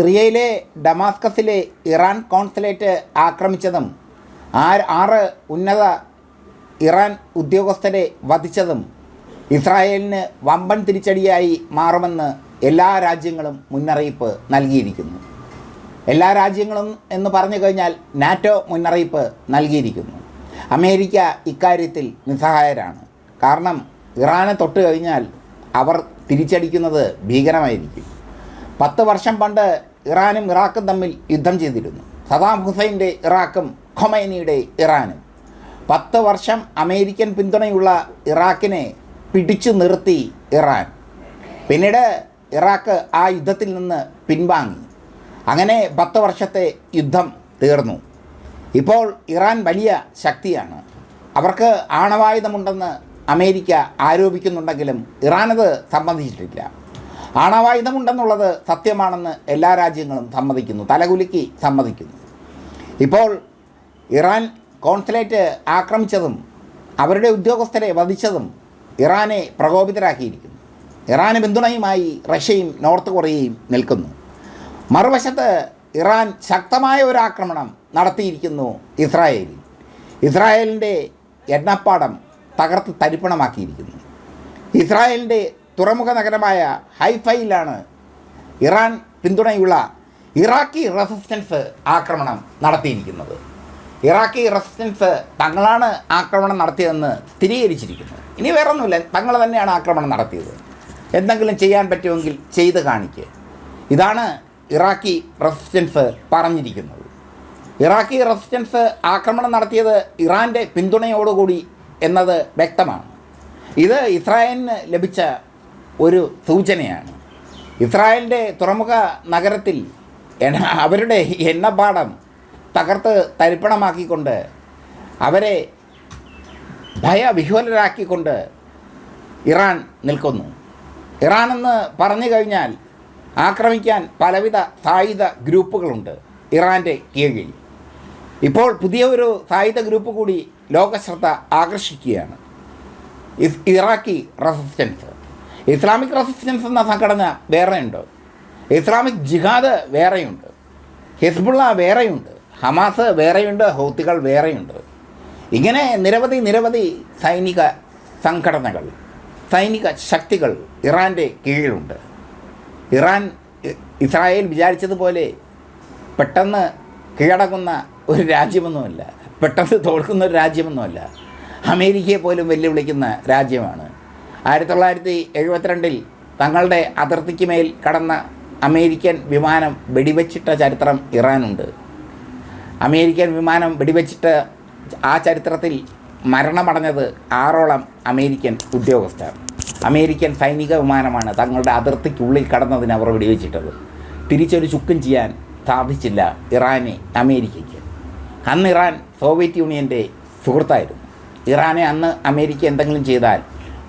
സിറിയയിലെ ഡമാസ്കസിലെ Iran consulate ആക്രമിച്ചതും ആറ് ഉന്നത ഇറാൻ ഉദ്യോഗസ്ഥരെ വധിച്ചതും ഇസ്രായേലിന് വമ്പൻ തിരിച്ചടിയായി മാറുമെന്ന് എല്ലാ രാജ്യങ്ങളും മുന്നറിയിപ്പ് നൽകിയിരിക്കുന്നു. എല്ലാ രാജ്യങ്ങളും എന്ന് പറഞ്ഞു കഴിഞ്ഞാൽ നാറ്റോ മുന്നറിയിപ്പ് നൽകിയിരിക്കുന്നു. അമേരിക്ക ഇക്കാര്യത്തിൽ നിസ്സഹായരാണ്. കാരണം ഇറാനെ തൊട്ട് കഴിഞ്ഞാൽ അവർ തിരിച്ചടിക്കുന്നത് ഭീകരമായിരിക്കും. പത്ത് വർഷം പണ്ട് ഇറാനും ഇറാഖും തമ്മിൽ യുദ്ധം ചെയ്തിരുന്നു. സദാം ഹുസൈന്റെ ഇറാഖും ഖൊമൈനിയുടെ ഇറാനും. പത്ത് വർഷം അമേരിക്കൻ പിന്തുണയുള്ള ഇറാഖിനെ പിടിച്ചു നിർത്തി ഇറാൻ. പിന്നീട് ഇറാഖ് ആ യുദ്ധത്തിൽ നിന്ന് പിൻവാങ്ങി. അങ്ങനെ പത്ത് വർഷത്തെ യുദ്ധം തീർന്നു. ഇപ്പോൾ ഇറാൻ വലിയ ശക്തിയാണ്. അവർക്ക് ആണവായുധമുണ്ടെന്ന് അമേരിക്ക ആരോപിക്കുന്നുണ്ടെങ്കിലും ഇറാനത് സമ്മതിച്ചിട്ടില്ല. ആണവായുധമുണ്ടെന്നുള്ളത് സത്യമാണെന്ന് എല്ലാ രാജ്യങ്ങളും സമ്മതിക്കുന്നു. തലകുലുക്കി സമ്മതിക്കുന്നു. ഇപ്പോൾ ഇറാൻ കോൺസുലേറ്റ് ആക്രമിച്ചതും അവരുടെ ഉദ്യോഗസ്ഥരെ വധിച്ചതും ഇറാനെ പ്രകോപിതരാക്കിയിരിക്കുന്നു. ഇറാന് പിന്തുണയുമായി റഷ്യയും നോർത്ത് കൊറിയയും നിൽക്കുന്നു. മറുവശത്ത് ഇറാൻ ശക്തമായ ഒരു ആക്രമണം നടത്തിയിരിക്കുന്നു ഇസ്രായേലിൽ. ഇസ്രായേലിന്റെ എണ്ണപ്പാടം തകർത്ത് തരിപ്പണമാക്കിയിരിക്കുന്നു. ഇസ്രായേലിന്റെ തുറമുഖ നഗരമായ ഹൈഫയിലാണ് ഇറാൻ പിന്തുണയുള്ള ഇറാഖി റെസിസ്റ്റൻസ് ആക്രമണം നടത്തിയിരിക്കുന്നത്. ഇറാഖി റെസിസ്റ്റൻസ് തങ്ങളാണ് ആക്രമണം നടത്തിയതെന്ന് സ്ഥിരീകരിച്ചിരിക്കുന്നത് ഇനി വേറൊന്നുമില്ല. തങ്ങൾ തന്നെയാണ് ആക്രമണം നടത്തിയത്. എന്തെങ്കിലും ചെയ്യാൻ പറ്റുമെങ്കിൽ ചെയ്ത് കാണിക്കുക ഇതാണ് ഇറാഖി റെസിസ്റ്റൻസ് പറഞ്ഞിരിക്കുന്നത്. ഇറാഖി റെസിസ്റ്റൻസ് ആക്രമണം നടത്തിയത് ഇറാന്റെ പിന്തുണയോടുകൂടി എന്നത് വ്യക്തമാണ്. ഇത് ഇസ്രായേലിന് ലഭിച്ച ഒരു സൂചനയാണ്. ഇസ്രായേലിന്റെ തുറമുഖ നഗരത്തിൽ അവരുടെ എണ്ണപ്പാടം തകർത്ത് തരിപ്പണമാക്കിക്കൊണ്ട് അവരെ ഭയവിഹ്വലരാക്കിക്കൊണ്ട് ഇറാൻ നിൽക്കുന്നു. ഇറാൻ എന്ന് പറഞ്ഞു കഴിഞ്ഞാൽ ആക്രമിക്കാൻ പലവിധ സായുധ ഗ്രൂപ്പുകളുണ്ട് ഇറാന്റെ കീഴിൽ. ഇപ്പോൾ പുതിയ ഒരു സായുധ ഗ്രൂപ്പ് കൂടി ലോകശ്രദ്ധ ആകർഷിക്കുകയാണ്. Iraqi resistance. ഇസ്ലാമിക് റെസിസ്റ്റൻസ് എന്ന സംഘടന വേറെയുണ്ട്. ഇസ്ലാമിക് ജിഹാദ് വേറെയുണ്ട്. ഹിസ്ബുള്ള വേറെയുണ്ട്. ഹമാസ് വേറെയുണ്ട്. ഹൗത്തികൾ വേറെയുണ്ട്. ഇങ്ങനെ നിരവധി നിരവധി സൈനിക സംഘടനകൾ സൈനിക ശക്തികൾ ഇറാന്റെ കീഴിലുണ്ട്. ഇറാൻ ഇസ്രായേൽ വിചാരിച്ചതുപോലെ പെട്ടെന്ന് കീഴടങ്ങുന്ന ഒരു രാജ്യമൊന്നുമല്ല. പെട്ടെന്ന് തോൽക്കുന്ന ഒരു രാജ്യമൊന്നുമല്ല. അമേരിക്കയെ പോലും വെല്ലുവിളിക്കുന്ന രാജ്യമാണ്. ആയിരത്തി തൊള്ളായിരത്തി എഴുപത്തിരണ്ടിൽ തങ്ങളുടെ അതിർത്തിക്ക് മേൽ കടന്ന അമേരിക്കൻ വിമാനം വെടിവെച്ചിട്ട ചരിത്രം ഇറാനുണ്ട്. അമേരിക്കൻ വിമാനം വെടിവെച്ചിട്ട് ആ ചരിത്രത്തിൽ മരണമടഞ്ഞത് ആറോളം അമേരിക്കൻ ഉദ്യോഗസ്ഥർ. അമേരിക്കൻ സൈനിക വിമാനമാണ് തങ്ങളുടെ അതിർത്തിക്കുള്ളിൽ കടന്നതിന് അവർ വെടിവെച്ചിട്ടത്. തിരിച്ചൊരു ചുക്കും ചെയ്യാൻ സാധിച്ചില്ല ഇറാനെ അമേരിക്കയ്ക്ക്. അന്ന് ഇറാൻ സോവിയറ്റ് യൂണിയന്റെ സുഹൃത്തായിരുന്നു. ഇറാനെ അന്ന് അമേരിക്ക എന്തെങ്കിലും ചെയ്താൽ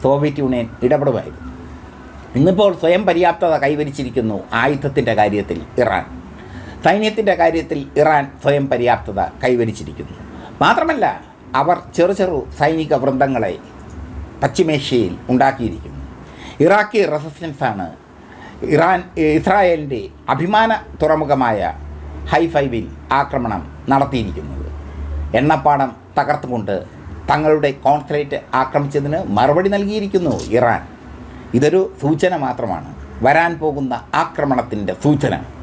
സോവിയറ്റ് യൂണിയൻ ഇടപെടുമായിരുന്നു. ഇന്നിപ്പോൾ സ്വയം പര്യാപ്തത കൈവരിച്ചിരിക്കുന്നു ആയുധത്തിന്റെ കാര്യത്തിൽ ഇറാൻ. സൈന്യത്തിന്റെ കാര്യത്തിൽ ഇറാൻ സ്വയം പര്യാപ്തത കൈവരിച്ചിരിക്കുന്നു. മാത്രമല്ല അവർ ചെറു ചെറു സൈനിക വൃന്ദങ്ങളെ പശ്ചിമേഷ്യയിൽ ഉണ്ടാക്കിയിരിക്കുന്നു. ഇറാഖി റെസിസ്റ്റൻസാണ് ഇറാൻ ഇസ്രായേലിന്റെ അഭിമാന തുറമുഖമായ ഹൈഫൈവിൽ ആക്രമണം നടത്തിയിരിക്കുന്നത്. എണ്ണപ്പാടം തകർത്തുകൊണ്ട് തങ്ങളുടെ കോൺസുലേറ്റ് ആക്രമിച്ചതിന് മറുപടി നൽകിയിരിക്കുന്നു ഇറാൻ. ഇതൊരു സൂചന മാത്രമാണ്. വരാൻ പോകുന്ന ആക്രമണത്തിന്റെ സൂചന.